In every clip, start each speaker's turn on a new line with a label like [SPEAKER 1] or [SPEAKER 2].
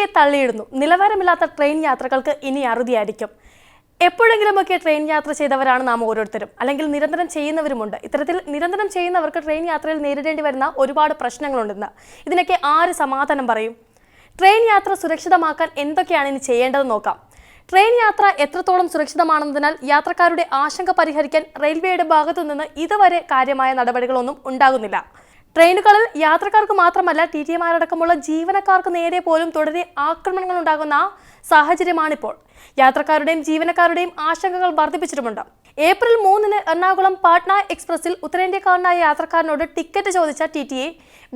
[SPEAKER 1] റെയിൽവേയെ തള്ളിയിടുന്നു. നിലവാരമില്ലാത്ത train യാത്രകൾക്ക് ഇനി അറുതിയായിരിക്കും. എപ്പോഴെങ്കിലുമൊക്കെ ട്രെയിൻ യാത്ര ചെയ്തവരാണ് നാം ഓരോരുത്തരും. അല്ലെങ്കിൽ നിരന്തരം ചെയ്യുന്നവരുമുണ്ട്. ഇത്തരത്തിൽ നിരന്തരം ചെയ്യുന്നവർക്ക് ട്രെയിൻ യാത്രയിൽ നേരിടേണ്ടി വരുന്ന ഒരുപാട് പ്രശ്നങ്ങളുണ്ടെന്ന്. ഇതിനൊക്കെ ആര് സമാധാനം പറയും? ട്രെയിൻ യാത്ര സുരക്ഷിതമാക്കാൻ എന്തൊക്കെയാണ് ഇനി ചെയ്യേണ്ടത് നോക്കാം. ട്രെയിൻ യാത്ര എത്രത്തോളം സുരക്ഷിതമാണെന്നതിനാൽ യാത്രക്കാരുടെ ആശങ്ക പരിഹരിക്കാൻ റെയിൽവേയുടെ ഭാഗത്തു നിന്ന് ഇതുവരെ കാര്യമായ നടപടികളൊന്നും ഉണ്ടാകുന്നില്ല. ട്രെയിനുകളിൽ യാത്രക്കാർക്ക് മാത്രമല്ല ടി ടി എമാരടക്കമുള്ള ജീവനക്കാർക്ക് നേരെ പോലും തുടരെ ആക്രമണങ്ങൾ ഉണ്ടാകുന്ന സാഹചര്യമാണിപ്പോൾ. യാത്രക്കാരുടെയും ജീവനക്കാരുടെയും ആശങ്കകൾ വർദ്ധിപ്പിച്ചിട്ടുമുണ്ട്. ഏപ്രിൽ മൂന്നിന് എറണാകുളം പാട്ന എക്സ്പ്രസിൽ ഉത്തരേന്ത്യക്കാരനായ യാത്രക്കാരനോട് ടിക്കറ്റ് ചോദിച്ച ടി ടി എ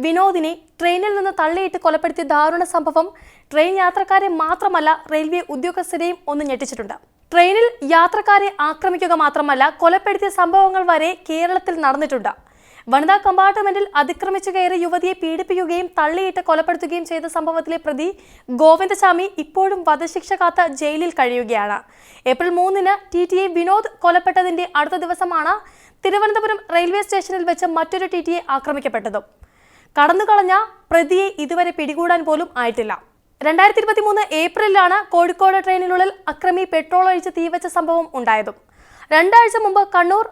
[SPEAKER 1] വിനോദിനെ ട്രെയിനിൽ നിന്ന് തള്ളിയിട്ട് കൊലപ്പെടുത്തിയ ദാരുണ സംഭവം ട്രെയിൻ യാത്രക്കാരെ മാത്രമല്ല റെയിൽവേ ഉദ്യോഗസ്ഥരെയും ഒന്ന് ഞെട്ടിച്ചിട്ടുണ്ട്. ട്രെയിനിൽ യാത്രക്കാരെ ആക്രമിക്കുക മാത്രമല്ല കൊലപ്പെടുത്തിയ സംഭവങ്ങൾ വരെ കേരളത്തിൽ നടന്നിട്ടുണ്ട്. വനിതാ കമ്പാർട്ട്മെന്റിൽ അതിക്രമിച്ചു കയറി യുവതിയെ പീഡിപ്പിക്കുകയും തള്ളിയിട്ട് കൊലപ്പെടുത്തുകയും ചെയ്ത സംഭവത്തിലെ പ്രതി ഗോവിന്ദസ്വാമി ഇപ്പോഴും വധശിക്ഷ കാത്ത ജയിലിൽ കഴിയുകയാണ്. ഏപ്രിൽ മൂന്നിന് ടി ടി എ വിനോദ് കൊലപ്പെട്ടതിന്റെ അടുത്ത ദിവസമാണ് തിരുവനന്തപുരം റെയിൽവേ സ്റ്റേഷനിൽ വെച്ച് മറ്റൊരു ടി ടി എ ആക്രമിക്കപ്പെട്ടതും. കടന്നുകളഞ്ഞ പ്രതിയെ ഇതുവരെ പിടികൂടാൻ പോലും ആയിട്ടില്ല. രണ്ടായിരത്തി ഇരുപത്തി മൂന്ന് ഏപ്രിലാണ് കോഴിക്കോട് ട്രെയിനിനുള്ളിൽ അക്രമി പെട്രോൾ ഒഴിച്ച് തീവച്ച സംഭവം ഉണ്ടായതും. രണ്ടാഴ്ച മുമ്പ് കണ്ണൂർ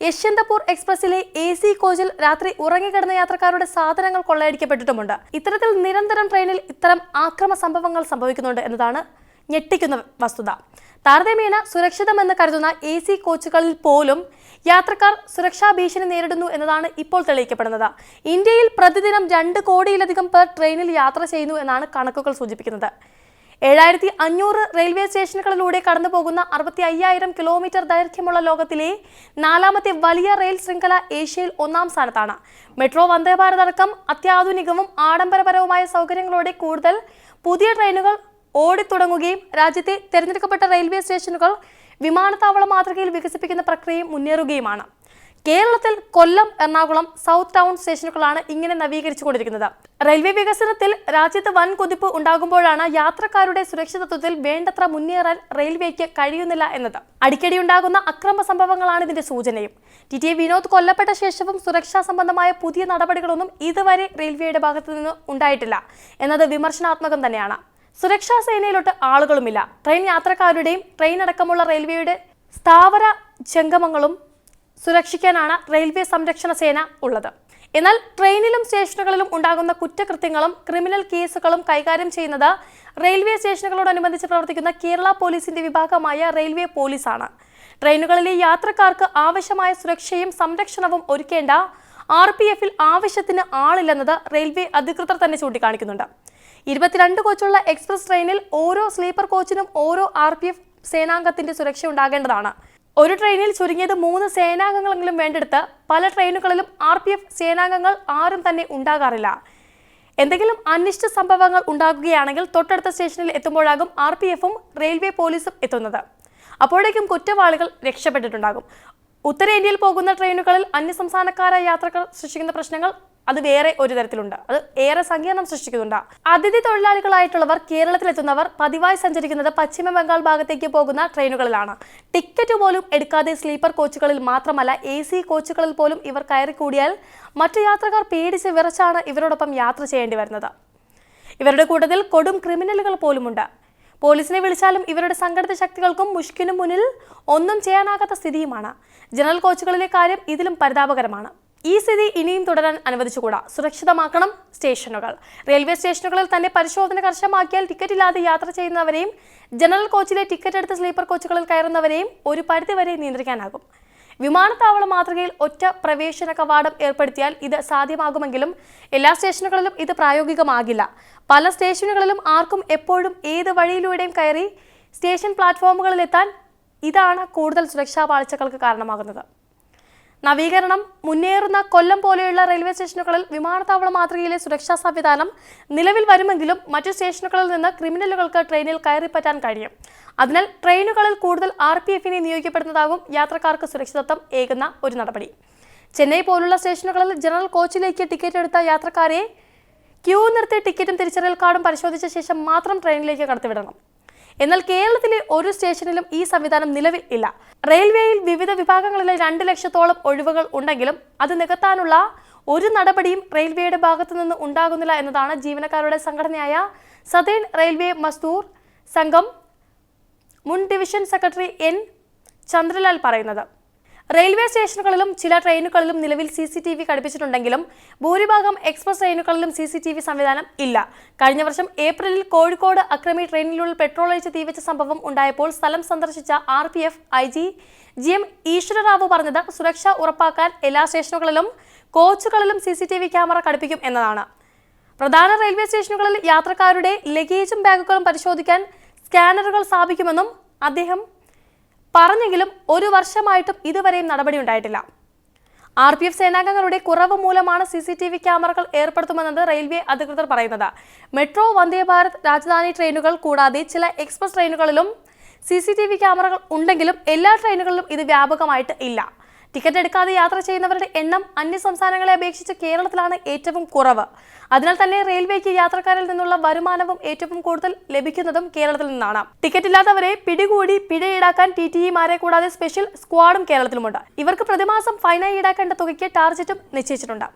[SPEAKER 1] യശ്വന്തപൂർ എക്സ്പ്രസിലെ എ സി കോച്ചിൽ രാത്രി ഉറങ്ങിക്കിടന്ന യാത്രക്കാരുടെ സാധനങ്ങൾ കൊള്ളയടിക്കപ്പെട്ടിട്ടുമുണ്ട്. ഇത്തരത്തിൽ നിരന്തരം ട്രെയിനിൽ ഇത്തരം ആക്രമ സംഭവങ്ങൾ സംഭവിക്കുന്നുണ്ട് എന്നതാണ് ഞെട്ടിക്കുന്ന വസ്തുത. താരതമ്യേന സുരക്ഷിതമെന്ന് കരുതുന്ന എ സി കോച്ചുകളിൽ പോലും യാത്രക്കാർ സുരക്ഷാ ഭീഷണി നേരിടുന്നു എന്നതാണ് ഇപ്പോൾ തെളിയിക്കപ്പെടുന്നത്. ഇന്ത്യയിൽ പ്രതിദിനം രണ്ട് കോടിയിലധികം പേർ ട്രെയിനിൽ യാത്ര ചെയ്യുന്നു എന്നാണ് കണക്കുകൾ സൂചിപ്പിക്കുന്നത്. ഏഴായിരത്തി അഞ്ഞൂറ് റെയിൽവേ സ്റ്റേഷനുകളിലൂടെ കടന്നു പോകുന്ന അറുപത്തി അയ്യായിരം കിലോമീറ്റർ ദൈർഘ്യമുള്ള ലോകത്തിലെ നാലാമത്തെ വലിയ റെയിൽ ശൃംഖല ഏഷ്യയിൽ ഒന്നാം സ്ഥാനത്താണ്. മെട്രോ വന്ദേ ഭാരത് അടക്കം അത്യാധുനികവും ആഡംബരപരവുമായ സൗകര്യങ്ങളോടെ കൂടുതൽ പുതിയ ട്രെയിനുകൾ ഓടിത്തുടങ്ങുകയും രാജ്യത്തെ തിരഞ്ഞെടുക്കപ്പെട്ട റെയിൽവേ സ്റ്റേഷനുകൾ വിമാനത്താവള മാതൃകയിൽ വികസിപ്പിക്കുന്ന പ്രക്രിയയും മുന്നേറുകയുമാണ്. കേരളത്തിൽ കൊല്ലം എറണാകുളം സൗത്ത് ടൗൺ സ്റ്റേഷനുകളാണ് ഇങ്ങനെ നവീകരിച്ചുകൊണ്ടിരിക്കുന്നത്. റെയിൽവേ വികസനത്തിൽ രാജ്യത്ത് വൻ കുതിപ്പ് ഉണ്ടാകുമ്പോഴാണ് യാത്രക്കാരുടെ സുരക്ഷിതത്വത്തിൽ വേണ്ടത്ര മുന്നേറാൻ റെയിൽവേക്ക് കഴിയുന്നില്ല എന്നത്. അടിക്കടി ഉണ്ടാകുന്ന അക്രമ സംഭവങ്ങളാണ് ഇതിന്റെ സൂചനയും. ടി ടി വിനോദ് കൊല്ലപ്പെട്ട ശേഷവും സുരക്ഷാ സംബന്ധമായ പുതിയ നടപടികളൊന്നും ഇതുവരെ റെയിൽവേയുടെ ഭാഗത്തു നിന്ന് ഉണ്ടായിട്ടില്ല. എന്നത് വിമർശനാത്മകം തന്നെയാണ്. സുരക്ഷാ സേനയിലോട്ട് ആളുകളുമില്ല. ട്രെയിൻ യാത്രക്കാരുടെയും ട്രെയിൻ അടക്കമുള്ള റെയിൽവേയുടെ സ്ഥാവര ജംഗമങ്ങളും സുരക്ഷിക്കാനാണ് റെയിൽവേ സംരക്ഷണ സേന ഉള്ളത്. എന്നാൽ ട്രെയിനിലും സ്റ്റേഷനുകളിലും ഉണ്ടാകുന്ന കുറ്റകൃത്യങ്ങളും ക്രിമിനൽ കേസുകളും കൈകാര്യം ചെയ്യുന്നത് റെയിൽവേ സ്റ്റേഷനുകളോടനുബന്ധിച്ച് പ്രവർത്തിക്കുന്ന കേരള പോലീസിന്റെ വിഭാഗമായ റെയിൽവേ പോലീസാണ്. ട്രെയിനുകളിലെ യാത്രക്കാർക്ക് ആവശ്യമായ സുരക്ഷയും സംരക്ഷണവും ഒരുക്കേണ്ട ആർ പി എഫിൽ ആവശ്യത്തിന് ആളില്ലെന്നത് റെയിൽവേ അധികൃതർ തന്നെ ചൂണ്ടിക്കാണിക്കുന്നുണ്ട്. ഇരുപത്തിരണ്ട് കോച്ചുള്ള എക്സ്പ്രസ് ട്രെയിനിൽ ഓരോ സ്ലീപ്പർ കോച്ചിനും ഓരോ ആർ പി എഫ് സേനാംഗത്തിന്റെ സുരക്ഷ ഉണ്ടാകേണ്ടതാണ് ഒരു ട്രെയിനിൽ ചുരുങ്ങിയത് മൂന്ന് സേനാംഗങ്ങളെങ്കിലും വേണ്ടെടുത്ത് പല ട്രെയിനുകളിലും ആർ പി എഫ് സേനാംഗങ്ങൾ ആരും തന്നെ ഉണ്ടാകാറില്ല. എന്തെങ്കിലും അനിഷ്ട സംഭവങ്ങൾ ഉണ്ടാകുകയാണെങ്കിൽ തൊട്ടടുത്ത സ്റ്റേഷനിൽ എത്തുമ്പോഴാകും ആർ പി എഫും റെയിൽവേ പോലീസും എത്തുന്നത്. അപ്പോഴേക്കും കുറ്റവാളികൾ രക്ഷപ്പെട്ടിട്ടുണ്ടാകും. ഉത്തരേന്ത്യയിൽ പോകുന്ന ട്രെയിനുകളിൽ അന്യസംസ്ഥാനക്കാരായ യാത്രക്കാർ സൃഷ്ടിക്കുന്ന പ്രശ്നങ്ങൾ അത് വേറെ ഒരു തരത്തിലുണ്ട്. അത് ഏറെ സങ്കീർണം സൃഷ്ടിക്കുന്നുണ്ട്. അതിഥി തൊഴിലാളികളായിട്ടുള്ളവർ കേരളത്തിലെത്തുന്നവർ പതിവായി സഞ്ചരിക്കുന്നത് പശ്ചിമ ബംഗാൾ ഭാഗത്തേക്ക് പോകുന്ന ട്രെയിനുകളിലാണ്. ടിക്കറ്റ് പോലും എടുക്കാതെ സ്ലീപ്പർ കോച്ചുകളിൽ മാത്രമല്ല എ സി കോച്ചുകളിൽ പോലും ഇവർ കയറിക്കൂടിയാൽ മറ്റു യാത്രക്കാർ പേടിച്ച് വിറച്ചാണ് ഇവരോടൊപ്പം യാത്ര ചെയ്യേണ്ടി വരുന്നത്. ഇവരുടെ കൂട്ടത്തിൽ കൊടും ക്രിമിനലുകൾ പോലുമുണ്ട്. പോലീസിനെ വിളിച്ചാലും ഇവരുടെ സംഘടിത ശക്തികൾക്കും മുഷ്കിനു മുന്നിൽ ഒന്നും ചെയ്യാനാകാത്ത സ്ഥിതിയുമാണ്. ജനറൽ കോച്ചുകളിലെ കാര്യം ഇതിലും പരിതാപകരമാണ്. ഈ സ്ഥിതി ഇനിയും തുടരാൻ അനുവദിച്ചുകൂടാ. സുരക്ഷിതമാക്കണം സ്റ്റേഷനുകൾ. റെയിൽവേ സ്റ്റേഷനുകളിൽ തന്നെ പരിശോധന കർശനമാക്കിയാൽ ടിക്കറ്റ് ഇല്ലാതെ യാത്ര ചെയ്യുന്നവരെയും ജനറൽ കോച്ചിലെ ടിക്കറ്റ് എടുത്ത് സ്ലീപ്പർ കോച്ചുകളിൽ കയറുന്നവരെയും ഒരു പരിധിവരെ നിയന്ത്രിക്കാനാകും. വിമാനത്താവള മാതൃകയിൽ ഒറ്റ പ്രവേശന കവാടം ഏർപ്പെടുത്തിയാൽ ഇത് സാധ്യമാകുമെങ്കിലും എല്ലാ സ്റ്റേഷനുകളിലും ഇത് പ്രായോഗികമാകില്ല. പല സ്റ്റേഷനുകളിലും ആർക്കും എപ്പോഴും ഏത് വഴിയിലൂടെയും കയറി സ്റ്റേഷൻ പ്ലാറ്റ്ഫോമുകളിലെത്താൻ ഇതാണ് കൂടുതൽ സുരക്ഷാ പാളിച്ചകൾക്ക് കാരണമാകുന്നത്. നവീകരണം മുന്നേറുന്ന കൊല്ലം പോലെയുള്ള റെയിൽവേ സ്റ്റേഷനുകളിൽ വിമാനത്താവള മാതൃകയിലെ സുരക്ഷാ സംവിധാനം നിലവിൽ വരുമെങ്കിലും മറ്റു സ്റ്റേഷനുകളിൽ നിന്ന് ക്രിമിനലുകൾക്ക് ട്രെയിനിൽ കയറിപ്പറ്റാൻ കഴിയും. അതിനാൽ ട്രെയിനുകളിൽ കൂടുതൽ ആർ പി എഫിനെ നിയോഗിക്കപ്പെടുന്നതാകും യാത്രക്കാർക്ക് സുരക്ഷിതത്വം ഏകുന്ന ഒരു നടപടി. ചെന്നൈ പോലുള്ള സ്റ്റേഷനുകളിൽ ജനറൽ കോച്ചിലേക്ക് ടിക്കറ്റ് എടുത്ത യാത്രക്കാരെ ക്യൂ നിർത്തി ടിക്കറ്റും തിരിച്ചറിയൽ കാർഡും പരിശോധിച്ച ശേഷം മാത്രം ട്രെയിനിലേക്ക് കടത്തിവിടണം. എന്നാൽ കേരളത്തിലെ ഒരു സ്റ്റേഷനിലും ഈ സംവിധാനം നിലവിൽ ഇല്ല. റെയിൽവേയിൽ വിവിധ വിഭാഗങ്ങളിലെ രണ്ട് ലക്ഷത്തോളം ഒഴിവുകൾ ഉണ്ടെങ്കിലും അത് നികത്താനുള്ള ഒരു നടപടിയും റെയിൽവേയുടെ ഭാഗത്തു നിന്ന് ഉണ്ടാകുന്നില്ല എന്നതാണ് ജീവനക്കാരുടെ സംഘടനയായ സതേൺ റെയിൽവേ മസ്തൂർ സംഘം മുൻ ഡിവിഷൻ സെക്രട്ടറി എൻ ചന്ദ്രലാൽ പറയുന്നത്. റെയിൽവേ സ്റ്റേഷനുകളിലും ചില ട്രെയിനുകളിലും നിലവിൽ സി സി ടി വി ഘടിപ്പിച്ചിട്ടുണ്ടെങ്കിലും ഭൂരിഭാഗം എക്സ്പ്രസ് ട്രെയിനുകളിലും സി സി ടി വി സംവിധാനം ഇല്ല. കഴിഞ്ഞ വർഷം ഏപ്രിലിൽ കോഴിക്കോട് അക്രമി ട്രെയിനിലുള്ള പെട്രോൾ ഒഴിച്ച് തീവച്ച സംഭവം ഉണ്ടായപ്പോൾ സ്ഥലം സന്ദർശിച്ച R P F I G G M Eswararao പറഞ്ഞത് സുരക്ഷ ഉറപ്പാക്കാൻ എല്ലാ സ്റ്റേഷനുകളിലും കോച്ചുകളിലും C C T V camera ഘടിപ്പിക്കും എന്നതാണ്. പ്രധാന റെയിൽവേ സ്റ്റേഷനുകളിൽ യാത്രക്കാരുടെ ലഗേജും ബാഗുകളും പരിശോധിക്കാൻ സ്കാനറുകൾ സ്ഥാപിക്കുമെന്നും അദ്ദേഹം പറഞ്ഞെങ്കിലും ഒരു വർഷമായിട്ടും ഇതുവരെയും നടപടി ഉണ്ടായിട്ടില്ല. ആർ പി എഫ് സേനാംഗങ്ങളുടെ കുറവ് മൂലമാണ് സി സി ടി വി ക്യാമറകൾ ഏർപ്പെടുത്തുമെന്നത് റെയിൽവേ അധികൃതർ പറയുന്നത്. മെട്രോ വന്ദേ ഭാരത് രാജധാനി ട്രെയിനുകൾ കൂടാതെ ചില എക്സ്പ്രസ് ട്രെയിനുകളിലും സി സി ടി വി ക്യാമറകൾ ഉണ്ടെങ്കിലും എല്ലാ ട്രെയിനുകളിലും ഇത് വ്യാപകമായിട്ട് ഇല്ല. ടിക്കറ്റ് എടുക്കാതെ യാത്ര ചെയ്യുന്നവരുടെ എണ്ണം അന്യ സംസ്ഥാനങ്ങളെ അപേക്ഷിച്ച് കേരളത്തിലാണ് ഏറ്റവും കുറവ്. അതിനാൽ തന്നെ റെയിൽവേക്ക് യാത്രക്കാരിൽ നിന്നുള്ള വരുമാനവും ഏറ്റവും കൂടുതൽ ലഭിക്കുന്നതും കേരളത്തിൽ നിന്നാണ്. ടിക്കറ്റ് ഇല്ലാത്തവരെ പിടികൂടി പിഴ ഈടാക്കാൻ ടി ടി ഇമാരെ കൂടാതെ സ്പെഷ്യൽ സ്ക്വാഡും കേരളത്തിലുമുണ്ട്. ഇവർക്ക് പ്രതിമാസം ഫൈനായി ഈടാക്കേണ്ട തുകയ്ക്ക് ടാർജറ്റും നിശ്ചയിച്ചിട്ടുണ്ട്.